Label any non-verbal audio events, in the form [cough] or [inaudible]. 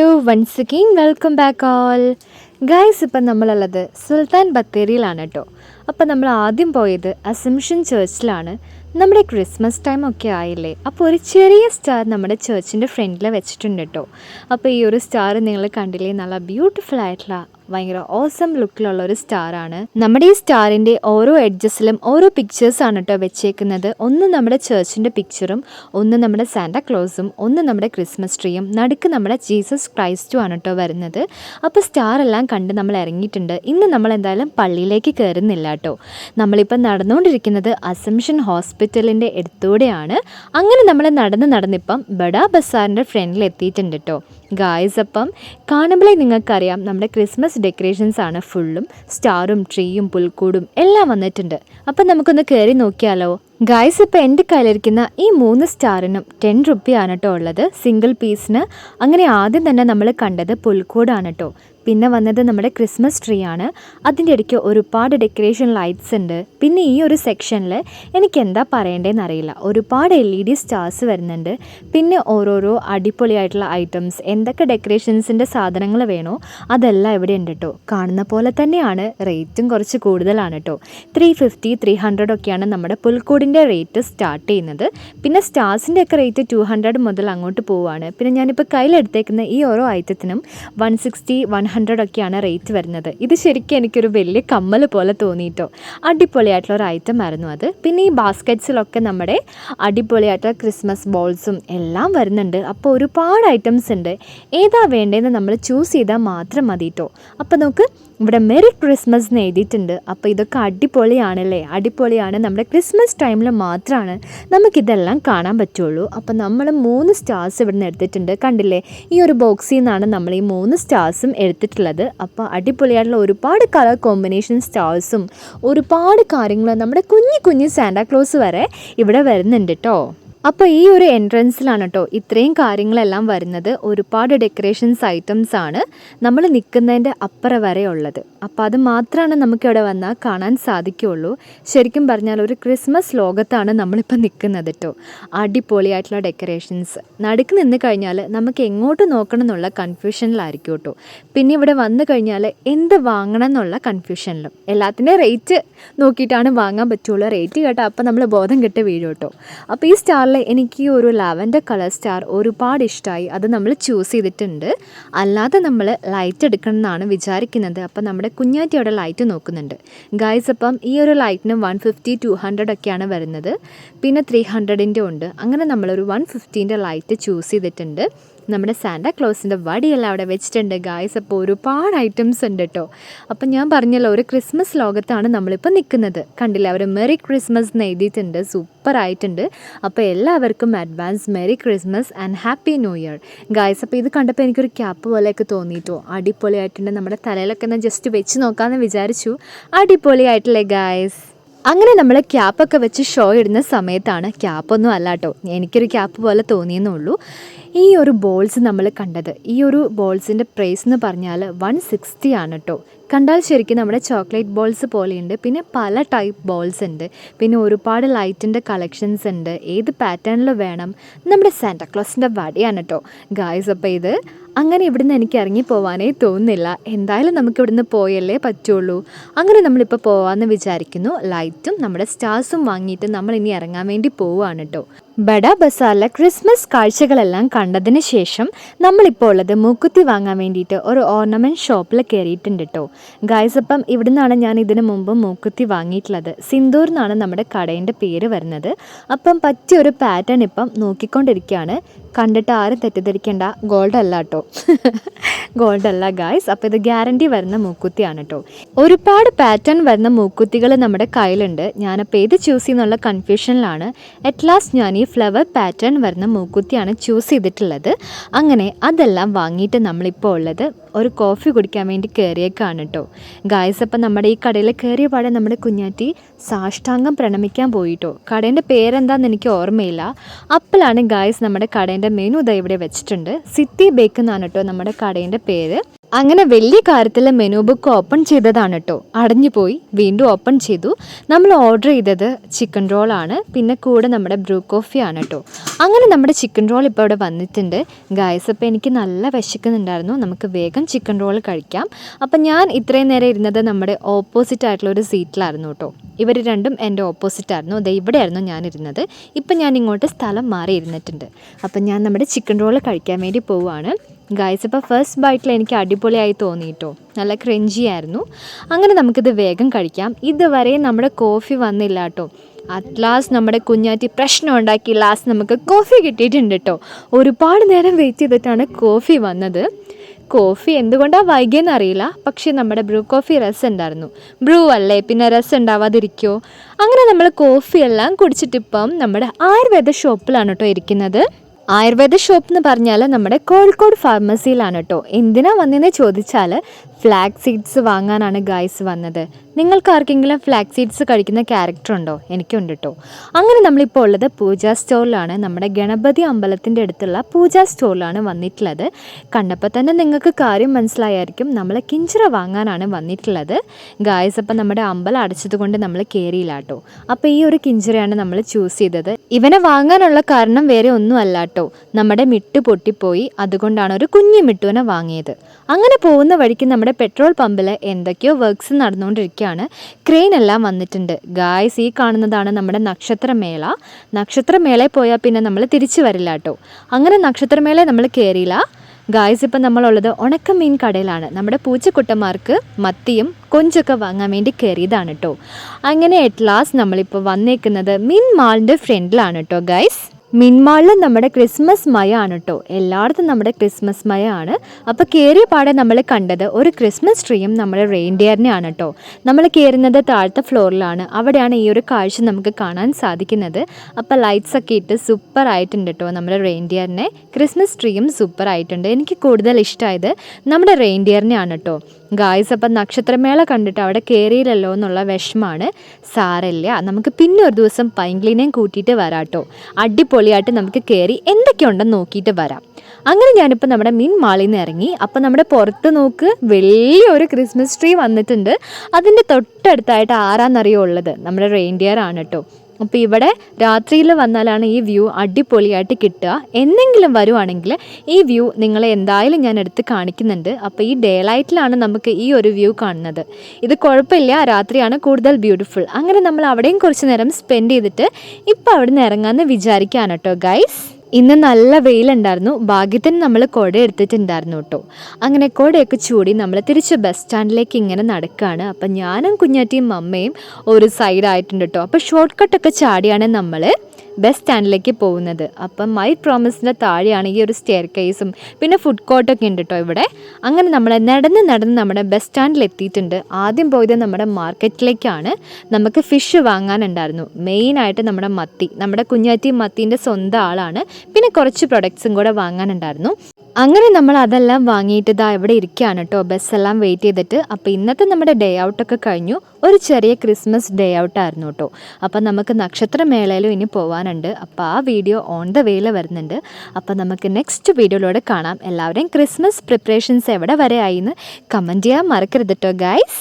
Hello once again welcome back all guys ഇപ്പം നമ്മളുള്ളത് സുൽത്താൻ ബത്തേരിയിലാണ് കേട്ടോ അപ്പം നമ്മൾ ആദ്യം പോയത് അസംഷൻ ചേർച്ചിലാണ് നമ്മുടെ ക്രിസ്മസ് ടൈം ഒക്കെ ആയില്ലേ? അപ്പോൾ ഒരു ചെറിയ സ്റ്റാർ നമ്മുടെ ചേർച്ചിന്റെ ഫ്രണ്ടിൽ വെച്ചിട്ടുണ്ട് കേട്ടോ അപ്പോൾ ഈ ഒരു സ്റ്റാർ നിങ്ങൾ കണ്ടില്ലേ? നല്ല ബ്യൂട്ടിഫുൾ ആയിട്ടുള്ള ഭയങ്കര ഓസം ലുക്കിലുള്ള ഒരു സ്റ്റാർ ആണ്. നമ്മുടെ ഈ സ്റ്റാറിന്റെ ഓരോ എഡ്ജസിലും ഓരോ പിക്ചേഴ്സ് ആണ് കേട്ടോ വെച്ചേക്കുന്നത്. ഒന്ന് നമ്മുടെ ചേർച്ചിന്റെ പിക്ചറും ഒന്ന് നമ്മുടെ സാന്റാ ക്ലോസും ഒന്ന് നമ്മുടെ ക്രിസ്മസ് ട്രീയും നടുക്ക് നമ്മുടെ ജീസസ് ക്രൈസ്റ്റും ആണ് കേട്ടോ വരുന്നത്. അപ്പോൾ സ്റ്റാർ എല്ലാം കണ്ട് നമ്മൾ ഇറങ്ങിയിട്ടുണ്ട്. ഇന്ന് നമ്മൾ എന്തായാലും പള്ളിയിലേക്ക് കയറുന്നില്ല കേട്ടോ നമ്മളിപ്പോൾ നടന്നുകൊണ്ടിരിക്കുന്നത് അസംഷൻ ഹോസ്പിറ്റലിന്റെ അടുത്തൂടെയാണ്. അങ്ങനെ നമ്മൾ നടന്ന് നടന്നിപ്പം ബഡാ ബസാറിന്റെ ഫ്രണ്ടിൽ എത്തിയിട്ടുണ്ട് കേട്ടോ ഗായ്സ് അപ്പം കാണുമ്പോഴേ നിങ്ങൾക്കറിയാം നമ്മുടെ ക്രിസ്മസ് ഡെക്കറേഷൻസ് ആണ് ഫുള്ളും സ്റ്റാറും ട്രീയും പുൽക്കൂടും എല്ലാം വന്നിട്ടുണ്ട്. അപ്പം നമുക്കൊന്ന് കയറി നോക്കിയാലോ? ഗായ്സ് ഇപ്പം എന്റെ കയ്യിലിരിക്കുന്ന ഈ മൂന്ന് സ്റ്റാറിനും ടെൻ റുപ്പിയാണ് കേട്ടോ ഉള്ളത്. സിംഗിൾ പീസിന് അങ്ങനെ ആദ്യം തന്നെ നമ്മൾ കണ്ടത് പുൽക്കൂടാണ് കേട്ടോ പിന്നെ വന്നത് നമ്മുടെ ക്രിസ്മസ് ട്രീ ആണ്. അതിന്റെ ഇടയ്ക്ക് ഒരുപാട് ഡെക്കറേഷൻ ലൈറ്റ്സ് ഉണ്ട്. പിന്നെ ഈ ഒരു സെക്ഷനിൽ എനിക്ക് എന്താ പറയേണ്ടതെന്ന് അറിയില്ല. ഒരുപാട് എൽ ഇ ഡി സ്റ്റാർസ് വരുന്നുണ്ട്. പിന്നെ ഓരോരോ അടിപൊളിയായിട്ടുള്ള ഐറ്റംസ് എന്തൊക്കെ ഡെക്കറേഷൻസിന്റെ സാധനങ്ങൾ വേണോ അതെല്ലാം ഇവിടെ ഉണ്ട് കേട്ടോ കാണുന്ന പോലെ തന്നെയാണ് റേറ്റും കുറച്ച് കൂടുതലാണ് കേട്ടോ ത്രീ ഫിഫ്റ്റി ത്രീ ഹൺഡ്രഡ് ഒക്കെയാണ് നമ്മുടെ പുൽക്കൂടിന്റെ റേറ്റ് സ്റ്റാർട്ട് ചെയ്യുന്നത്. പിന്നെ സ്റ്റാർസിന്റെ ഒക്കെ റേറ്റ് ടു ഹൺഡ്രഡ് മുതൽ അങ്ങോട്ട് പോവുകയാണ് പിന്നെ ഞാനിപ്പോൾ കയ്യിലെടുത്തേക്കുന്ന ഈ ഓരോ ഐറ്റത്തിനും വൺ സിക്സ്റ്റി വൺ ഹൺഡ്രഡ് ഒക്കെയാണ് റേറ്റ് വരുന്നത്. ഇത് ശരിക്കും എനിക്കൊരു വലിയ കമ്മൽ പോലെ തോന്നിയിട്ടോ അടിപൊളിയായിട്ടുള്ള ഒരു ഐറ്റം ആയിരുന്നു അത്. പിന്നെ ഈ ബാസ്ക്കറ്റ്സിലൊക്കെ നമ്മുടെ അടിപൊളിയായിട്ടുള്ള ക്രിസ്മസ് ബോൾസും എല്ലാം വരുന്നുണ്ട്. അപ്പോൾ ഒരുപാട് ഐറ്റംസ് ഉണ്ട്. ഏതാ വേണ്ടതെന്ന് നമ്മൾ ചൂസ് ചെയ്താൽ മാത്രം മതി കേട്ടോ അപ്പോൾ നമുക്ക് ഇവിടെ മെറി ക്രിസ്മസ് എന്ന് എഴുതിയിട്ടുണ്ട്. അപ്പോൾ ഇതൊക്കെ അടിപൊളിയാണല്ലേ? അടിപൊളിയാണ്. നമ്മുടെ ക്രിസ്മസ് ടൈമിൽ മാത്രമാണ് നമുക്കിതെല്ലാം കാണാൻ പറ്റുള്ളൂ. അപ്പോൾ നമ്മൾ മൂന്ന് സ്റ്റാർസ് ഇവിടെ നിന്ന് എടുത്തിട്ടുണ്ട്. കണ്ടില്ലേ? ഈ ഒരു ബോക്സിൽ നിന്നാണ് നമ്മൾ ഈ മൂന്ന് സ്റ്റാർസും എടുത്തിട്ടുള്ളത്. അപ്പോൾ അടിപൊളിയായിട്ടുള്ള ഒരുപാട് കളർ കോമ്പിനേഷൻ സ്റ്റാർസും ഒരുപാട് കാര്യങ്ങൾ നമ്മുടെ കുഞ്ഞു കുഞ്ഞു സാന്റാക്ലോസ് വരെ ഇവിടെ വരുന്നുണ്ട് കേട്ടോ അപ്പോൾ ഈ ഒരു എൻട്രൻസിലാണ് കേട്ടോ ഇത്രയും കാര്യങ്ങളെല്ലാം വരുന്നത്. ഒരുപാട് ഡെക്കറേഷൻസ് ഐറ്റംസ് ആണ് നമ്മൾ നിൽക്കുന്നതിന്റെ അപ്പുറം വരെ ഉള്ളത്. അപ്പോൾ അത് മാത്രമാണ് നമുക്കിവിടെ വന്നാൽ കാണാൻ സാധിക്കുകയുള്ളൂ. ശരിക്കും പറഞ്ഞാൽ ഒരു ക്രിസ്മസ് ലോകത്താണ് നമ്മളിപ്പോൾ നിൽക്കുന്നത് കേട്ടോ അടിപൊളിയായിട്ടുള്ള ഡെക്കറേഷൻസ് നടുക്ക് നിന്ന് കഴിഞ്ഞാൽ നമുക്ക് എങ്ങോട്ട് നോക്കണം എന്നുള്ള കൺഫ്യൂഷനിലായിരിക്കും കേട്ടോ പിന്നെ ഇവിടെ വന്നു കഴിഞ്ഞാൽ എന്ത് വാങ്ങണം എന്നുള്ള കൺഫ്യൂഷനിലും എല്ലാത്തിന്റെയും റേറ്റ് നോക്കിയിട്ടാണ് വാങ്ങാൻ പറ്റുള്ളൂ. റേറ്റ് കേട്ടോ അപ്പോൾ നമ്മൾ ബോധം കെട്ട് വീഴും കേട്ടോ അപ്പോൾ ഈ സ്റ്റാറിൽ എനിക്ക് ഒരു ലാവൻഡർ കളർ സ്റ്റാർ ഒരുപാട് ഇഷ്ടമായി അത് നമ്മൾ ചൂസ് ചെയ്തിട്ടുണ്ട്. അല്ലാതെ നമ്മൾ ലൈറ്റ് എടുക്കണം എന്നാണ് വിചാരിക്കുന്നത്. അപ്പം നമ്മുടെ കുഞ്ഞാറ്റി അവിടെ ലൈറ്റ് നോക്കുന്നുണ്ട്. ഗൈസ് അപ്പം ഈ ഒരു ലൈറ്റിന് വൺ ഫിഫ്റ്റി ടു ഹൺഡ്രഡ് ഒക്കെയാണ് വരുന്നത്. പിന്നെ ത്രീ ഹൺഡ്രഡിന്റെ ഉണ്ട്. അങ്ങനെ നമ്മളൊരു വൺ ഫിഫ്റ്റീന്റെ ലൈറ്റ് ചൂസ് ചെയ്തിട്ടുണ്ട്. നമ്മുടെ സാന്റാ ക്ലോസിന്റെ വടിയെല്ലാം അവിടെ വെച്ചിട്ടുണ്ട്. ഗായ്സ് അപ്പോൾ ഒരുപാട് ഐറ്റംസ് ഉണ്ട് കേട്ടോ അപ്പം ഞാൻ പറഞ്ഞല്ലോ ഒരു ക്രിസ്മസ് ലോകത്താണ് നമ്മളിപ്പോൾ നിൽക്കുന്നത്. കണ്ടില്ല അവർ മെറി ക്രിസ്മസ് എന്ന് എഴുതിയിട്ടുണ്ട്. സൂപ്പർ ആയിട്ടുണ്ട്. അപ്പോൾ എല്ലാവർക്കും advance merry Christmas and happy new year guys അപ്പോൾ ഇത് കണ്ടപ്പോൾ എനിക്കൊരു ക്യാപ്പ് പോലെയൊക്കെ തോന്നിയിട്ടോ അടിപൊളിയായിട്ടുണ്ട്. നമ്മുടെ തലയിലൊക്കെ ഒന്ന് ജസ്റ്റ് വെച്ച് നോക്കാമെന്ന് വിചാരിച്ചു. അടിപൊളിയായിട്ടില്ലേ ഗായ്സ് അങ്ങനെ നമ്മൾ ക്യാപ്പൊക്കെ വെച്ച് ഷോ ഇടുന്ന സമയത്താണ്. ക്യാപ്പൊന്നും അല്ല കേട്ടോ എനിക്കൊരു ക്യാപ്പ് പോലെ തോന്നിയെന്നുള്ളൂ ഈ ഒരു ബോൾസ് നമ്മൾ കണ്ടത്. ഈ ഒരു ബോൾസിന്റെ പ്രൈസ് എന്ന് പറഞ്ഞാൽ വൺ സിക്സ്റ്റി ആണ് കേട്ടോ കണ്ടാൽ ശരിക്കും നമ്മുടെ ചോക്ലേറ്റ് ബോൾസ് പോലെയുണ്ട്. പിന്നെ പല ടൈപ്പ് ബോൾസ് ഉണ്ട്. പിന്നെ ഒരുപാട് ലൈറ്റിന്റെ കളക്ഷൻസ് ഉണ്ട്. ഏത് പാറ്റേണിൽ വേണം? നമ്മുടെ സാന്റാക്ലോസിന്റെ വടിയാണ് കേട്ടോ ഗായ്സ് അപ്പോൾ ഇത് അങ്ങനെ ഇവിടുന്ന് എനിക്ക് ഇറങ്ങി പോവാനേ തോന്നുന്നില്ല. എന്തായാലും നമുക്ക് ഇവിടുന്ന് പോയല്ലേ പറ്റുള്ളൂ. അങ്ങനെ നമ്മളിപ്പോൾ പോവാമെന്ന് വിചാരിക്കുന്നു. ലൈറ്റും നമ്മുടെ സ്റ്റാർസും വാങ്ങിയിട്ട് നമ്മൾ ഇനി ഇറങ്ങാൻ വേണ്ടി പോവുകയാണ് കേട്ടോ ബഡ ബസാറിലെ ക്രിസ്മസ് കാഴ്ചകളെല്ലാം കണ്ടതിന് ശേഷം നമ്മളിപ്പോൾ ഉള്ളത് മൂക്കുത്തി വാങ്ങാൻ വേണ്ടിയിട്ട് ഒരു ഓർണമെന്റ് ഷോപ്പിൽ കയറിയിട്ടുണ്ട് കേട്ടോ ഗായ്സ് അപ്പം ഇവിടുന്നാണ് ഞാൻ ഇതിനു മുമ്പ് മൂക്കുത്തി വാങ്ങിയിട്ടുള്ളത്. സിന്ദൂർ എന്നാണ് നമ്മുടെ കടേന്റെ പേര് വരുന്നത്. അപ്പം പറ്റിയ ഒരു പാറ്റേൺ ഇപ്പം നോക്കിക്കൊണ്ടിരിക്കുകയാണ്. കണ്ടിട്ട് ആരും തെറ്റിദ്ധരിക്കേണ്ട. ഗോൾഡ് അല്ല കേട്ടോ ഗോൾഡ് [laughs] അല്ല ഗായ്സ് അപ്പോൾ ഇത് ഗ്യാരണ്ടി വരുന്ന മൂക്കുത്തിയാണ് കേട്ടോ ഒരുപാട് പാറ്റേൺ വരുന്ന മൂക്കുത്തികൾ നമ്മുടെ കയ്യിലുണ്ട്. ഞാനപ്പോൾ ഏത് ചൂസ് ചെയ്യുന്നുള്ള കൺഫ്യൂഷനിലാണ് അറ്റ് ലാസ്റ്റ് ഞാൻ ഈ ഫ്ലവർ പാറ്റേൺ വരുന്ന മൂക്കുത്തിയാണ് ചൂസ് ചെയ്തിട്ടുള്ളത്. അങ്ങനെ അതെല്ലാം വാങ്ങിയിട്ട് നമ്മളിപ്പോൾ ഉള്ളത് ഒരു കോഫി കുടിക്കാൻ വേണ്ടി കയറിയേക്കാണ് കേട്ടോ ഗായ്സ് അപ്പം നമ്മുടെ ഈ കടയിൽ കയറിയ പാടെ നമ്മുടെ കുഞ്ഞാറ്റി സാഷ്ടാംഗം പ്രണമിക്കാൻ പോയിട്ടോ കടേന്റെ പേരെന്താന്ന് എനിക്ക് ഓർമ്മയില്ല. അപ്പോഴാണ് ഗായ്സ് നമ്മുടെ കടേന്റെ മെനു ഇതാ ഇവിടെ വെച്ചിട്ടുണ്ട്. സിത്തി ബേക്ക് എന്നാണ് കേട്ടോ നമ്മുടെ കടേന്റെ പേര്. അങ്ങനെ വലിയ കാര്യത്തിൽ മെനു ബുക്ക് ഓപ്പൺ ചെയ്തതാണ് കേട്ടോ അടഞ്ഞു പോയി വീണ്ടും ഓപ്പൺ ചെയ്തു. നമ്മൾ ഓർഡർ ചെയ്തത് ചിക്കൻ റോളാണ് പിന്നെ കൂടെ നമ്മുടെ ബ്രൂ കോഫിയാണ് കേട്ടോ അങ്ങനെ നമ്മുടെ ചിക്കൻ റോൾ ഇപ്പോൾ ഇവിടെ വന്നിട്ടുണ്ട്. ഗായസ് അപ്പോൾ എനിക്ക് നല്ല വിശക്കുന്നുണ്ടായിരുന്നു. നമുക്ക് വേഗം ചിക്കൻ റോൾ കഴിക്കാം. അപ്പം ഞാൻ ഇത്രയും നേരം ഇരുന്നത് നമ്മുടെ ഓപ്പോസിറ്റ് ആയിട്ടുള്ള ഒരു സീറ്റിലായിരുന്നു കേട്ടോ ഇവർ രണ്ടും എന്റെ ഓപ്പോസിറ്റ് ആയിരുന്നു. അതെ ഇവിടെയായിരുന്നു ഞാൻ ഇരുന്നത്. ഇപ്പം ഞാൻ ഇങ്ങോട്ട് സ്ഥലം മാറി ഇരുന്നിട്ടുണ്ട് അപ്പം ഞാൻ നമ്മുടെ ചിക്കൻ റോൾ കഴിക്കാൻ വേണ്ടി പോവുകയാണ് ഗായ്സ് അപ്പോൾ ഫസ്റ്റ് ബൈറ്റിൽ എനിക്ക് അടിപൊളിയായി തോന്നിയിട്ടോ നല്ല ക്രഞ്ചി ആയിരുന്നു. അങ്ങനെ നമുക്കിത് വേഗം കഴിക്കാം. ഇതുവരെ നമ്മുടെ കോഫി വന്നില്ല കേട്ടോ അറ്റ് ലാസ്റ്റ് നമ്മുടെ കുഞ്ഞാറ്റി പ്രശ്നം ഉണ്ടാക്കി ലാസ്റ്റ് നമുക്ക് കോഫി കിട്ടിയിട്ടുണ്ട് കേട്ടോ ഒരുപാട് നേരം വെയിറ്റ് ചെയ്തിട്ടാണ് കോഫി വന്നത്. കോഫി എന്തുകൊണ്ടാണ് വൈകിയെന്ന് അറിയില്ല. പക്ഷേ നമ്മുടെ ബ്രൂ കോഫി രസം ഉണ്ടായിരുന്നു ബ്രൂ അല്ലേ? പിന്നെ രസം ഉണ്ടാവാതിരിക്കുമോ അങ്ങനെ നമ്മൾ കോഫി എല്ലാം കുടിച്ചിട്ടിപ്പം നമ്മുടെ ആയുർവേദ ഷോപ്പിലാണ് കേട്ടോ ഇരിക്കുന്നത്. ആയുർവേദ ഷോപ്പ് എന്ന് പറഞ്ഞാൽ നമ്മുടെ കോഴിക്കോട് ഫാർമസിയിലാണ് കേട്ടോ എന്തിനാ വന്നതെന്ന് ചോദിച്ചാൽ ഫ്ലാഗ് സീഡ്സ് വാങ്ങാനാണ് ഗായ്സ് വന്നത്. നിങ്ങൾക്ക് ആർക്കെങ്കിലും ഫ്ലാഗ് സീഡ്സ് കഴിക്കുന്ന ക്യാരക്ടർ ഉണ്ടോ? എനിക്കുണ്ട് കേട്ടോ അങ്ങനെ നമ്മളിപ്പോൾ ഉള്ളത് പൂജാ സ്റ്റോറിലാണ് നമ്മുടെ ഗണപതി അമ്പലത്തിന്റെ അടുത്തുള്ള പൂജാ സ്റ്റോറിലാണ് വന്നിട്ടുള്ളത്. കണ്ടപ്പോൾ തന്നെ നിങ്ങൾക്ക് കാര്യം മനസ്സിലായായിരിക്കും. നമ്മൾ കിഞ്ചിറ വാങ്ങാനാണ് വന്നിട്ടുള്ളത്. ഗായസ് അപ്പം നമ്മുടെ അമ്പലം അടച്ചതുകൊണ്ട് നമ്മൾ കയറിയില്ല കേട്ടോ അപ്പോൾ ഈ ഒരു കിഞ്ചിറയാണ് നമ്മൾ ചൂസ് ചെയ്തത്. ഇവനെ വാങ്ങാനുള്ള കാരണം വേറെ ഒന്നും അല്ല കേട്ടോ നമ്മുടെ മിട്ട് പൊട്ടിപ്പോയി. അതുകൊണ്ടാണ് ഒരു കുഞ്ഞു മിട്ടുവിനെ വാങ്ങിയത്. അങ്ങനെ പോകുന്ന വഴിക്ക് നമ്മുടെ പെട്രോൾ പമ്പിൽ എന്തൊക്കെയോ വർക്ക്സ് നടന്നുകൊണ്ടിരിക്കുകയാണ്. ക്രെയിൻ എല്ലാം വന്നിട്ടുണ്ട്. ഗായ്സ് ഈ കാണുന്നതാണ് നമ്മുടെ നക്ഷത്രമേള. നക്ഷത്രമേളയിൽ പോയാൽ പിന്നെ നമ്മൾ തിരിച്ചു വരില്ല കേട്ടോ അങ്ങനെ നക്ഷത്രമേളയെ നമ്മൾ കയറിയില്ല ഗായ്സ് ഇപ്പം നമ്മളുള്ളത് ഉണക്കമീൻ കടയിലാണ്. നമ്മുടെ പൂച്ചക്കുട്ടന്മാർക്ക് മത്തിയും കൊഞ്ചൊക്കെ വാങ്ങാൻ വേണ്ടി കയറിയതാണ് കേട്ടോ അങ്ങനെ അറ്റ് ലാസ്റ്റ് നമ്മളിപ്പോൾ വന്നേക്കുന്നത് മീൻ മാളിന്റെ ഫ്രണ്ടിലാണ് കേട്ടോ ഗൈസ് മിൻമാളിൽ നമ്മുടെ ക്രിസ്മസ് മയ ആണ് കേട്ടോ എല്ലായിടത്തും നമ്മുടെ ക്രിസ്മസ് മയ ആണ് അപ്പോൾ കയറിയ പാടെ നമ്മൾ കണ്ടത് ഒരു ക്രിസ്മസ് ട്രീയും നമ്മുടെ റെയിൻഡിയറിനെയാണ് കേട്ടോ നമ്മൾ കയറുന്നത് താഴത്തെ ഫ്ലോറിലാണ്. അവിടെയാണ് ഈ ഒരു കാഴ്ച നമുക്ക് കാണാൻ സാധിക്കുന്നത്. അപ്പോൾ ലൈറ്റ്സ് ഒക്കെ ഇട്ട് സൂപ്പർ ആയിട്ടുണ്ട് കേട്ടോ നമ്മുടെ റെയിൻഡിയറിനെ. ക്രിസ്മസ് ട്രീയും സൂപ്പർ ആയിട്ടുണ്ട്. എനിക്ക് കൂടുതൽ ഇഷ്ടമായത് നമ്മുടെ റെയിൻഡിയറിനെയാണ് കേട്ടോ ഗായ്സ് അപ്പം നക്ഷത്രമേള കണ്ടിട്ട് അവിടെ കയറിയില്ലല്ലോ എന്നുള്ള വിഷമാണ് സാരല്ല നമുക്ക് പിന്നെ ഒരു ദിവസം പൈങ്കിളിനെയും കൂട്ടിയിട്ട് വരാട്ടോ. അടിപൊളിയായിട്ട് നമുക്ക് കയറി എന്തൊക്കെയുണ്ടെന്ന് നോക്കിയിട്ട് വരാം. അങ്ങനെ ഞാനിപ്പോൾ നമ്മുടെ മിൻ മാളിൽ നിന്ന് ഇറങ്ങി. അപ്പം നമ്മുടെ പുറത്ത് നോക്ക് വലിയൊരു ക്രിസ്മസ് ട്രീ വന്നിട്ടുണ്ട്. അതിന്റെ തൊട്ടടുത്തായിട്ട് ആരാന്നറിയോ ഉള്ളത്? നമ്മുടെ റെയിൻഡിയർ ആണ് കേട്ടോ. അപ്പോൾ ഇവിടെ രാത്രിയിൽ വന്നാലാണ് ഈ വ്യൂ അടിപൊളിയായിട്ട് കിട്ടുക. എന്തെങ്കിലും വരുവാണെങ്കിൽ ഈ വ്യൂ നിങ്ങളെ എന്തായാലും ഞാൻ എടുത്ത് കാണിക്കുന്നുണ്ട്. അപ്പോൾ ഈ ഡേ ലൈറ്റിലാണ് നമുക്ക് ഈ ഒരു വ്യൂ കാണുന്നത്. ഇത് കുഴപ്പമില്ല രാത്രിയാണ് കൂടുതൽ ബ്യൂട്ടിഫുൾ. അങ്ങനെ നമ്മൾ അവിടെയും കുറച്ച് നേരം സ്പെൻഡ് ചെയ്തിട്ട് ഇപ്പോൾ അവിടെ നിന്ന് ഇറങ്ങാമെന്ന് വിചാരിക്കുകയാണ് കേട്ടോ ഗൈസ്. ഇന്ന് നല്ല വെയിലുണ്ടായിരുന്നു. ഭാഗ്യത്തിന് നമ്മൾ കുട എടുത്തിട്ടുണ്ടായിരുന്നു കേട്ടോ. അങ്ങനെ കുടയൊക്കെ ചൂടി നമ്മൾ തിരിച്ച് ബസ് സ്റ്റാൻഡിലേക്ക് ഇങ്ങനെ നടക്കുകയാണ് അപ്പം ഞാനും കുഞ്ഞാറ്റിയും അമ്മയും ഒരു സൈഡായിട്ടുണ്ട് കേട്ടോ. അപ്പോൾ ഷോർട്ട് കട്ടൊക്കെ ചാടിയാണ് നമ്മൾ ബസ് സ്റ്റാൻഡിലേക്ക് പോകുന്നത്. അപ്പം മൈ പ്രോമിസിന്റെ താഴെയാണ് ഈ ഒരു സ്റ്റെയർ കേസും പിന്നെ ഫുഡ് കോർട്ടൊക്കെ ഉണ്ട് കേട്ടോ ഇവിടെ. അങ്ങനെ നമ്മൾ നടന്ന് നടന്ന് നമ്മുടെ ബസ് സ്റ്റാൻഡിൽ എത്തിയിട്ടുണ്ട്. ആദ്യം പോയത് നമ്മുടെ മാർക്കറ്റിലേക്കാണ് നമുക്ക് ഫിഷ് വാങ്ങാനുണ്ടായിരുന്നു. മെയിനായിട്ട് നമ്മുടെ മത്തി. നമ്മുടെ കുഞ്ഞാറ്റി മത്തീന്റെ സ്വന്തം ആളാണ്. പിന്നെ കുറച്ച് പ്രൊഡക്ട്സും കൂടെ വാങ്ങാനുണ്ടായിരുന്നു. അങ്ങനെ നമ്മൾ അതെല്ലാം വാങ്ങിയിട്ട് ഇതാ ഇവിടെ ഇരിക്കുകയാണ് കേട്ടോ ബസ്സെല്ലാം വെയിറ്റ് ചെയ്തിട്ട്. അപ്പോൾ ഇന്നത്തെ നമ്മുടെ ഡേ ഔട്ടൊക്കെ കഴിഞ്ഞു. ഒരു ചെറിയ ക്രിസ്മസ് ഡേ ഔട്ട് ആയിരുന്നു കേട്ടോ അപ്പോൾ നമുക്ക് നക്ഷത്രമേളയിലും ഇനി പോകാനുണ്ട് അപ്പോൾ ആ വീഡിയോ ഓൺ ദ വേയിൽ വരുന്നുണ്ട്. അപ്പോൾ നമുക്ക് നെക്സ്റ്റ് വീഡിയോയിലൂടെ കാണാം. എല്ലാവരെയും ക്രിസ്മസ് പ്രിപ്പറേഷൻസ് എവിടെ വരെ ആയി എന്ന് കമന്റ് ചെയ്യാൻ മറക്കരുത് കേട്ടോ ഗൈസ്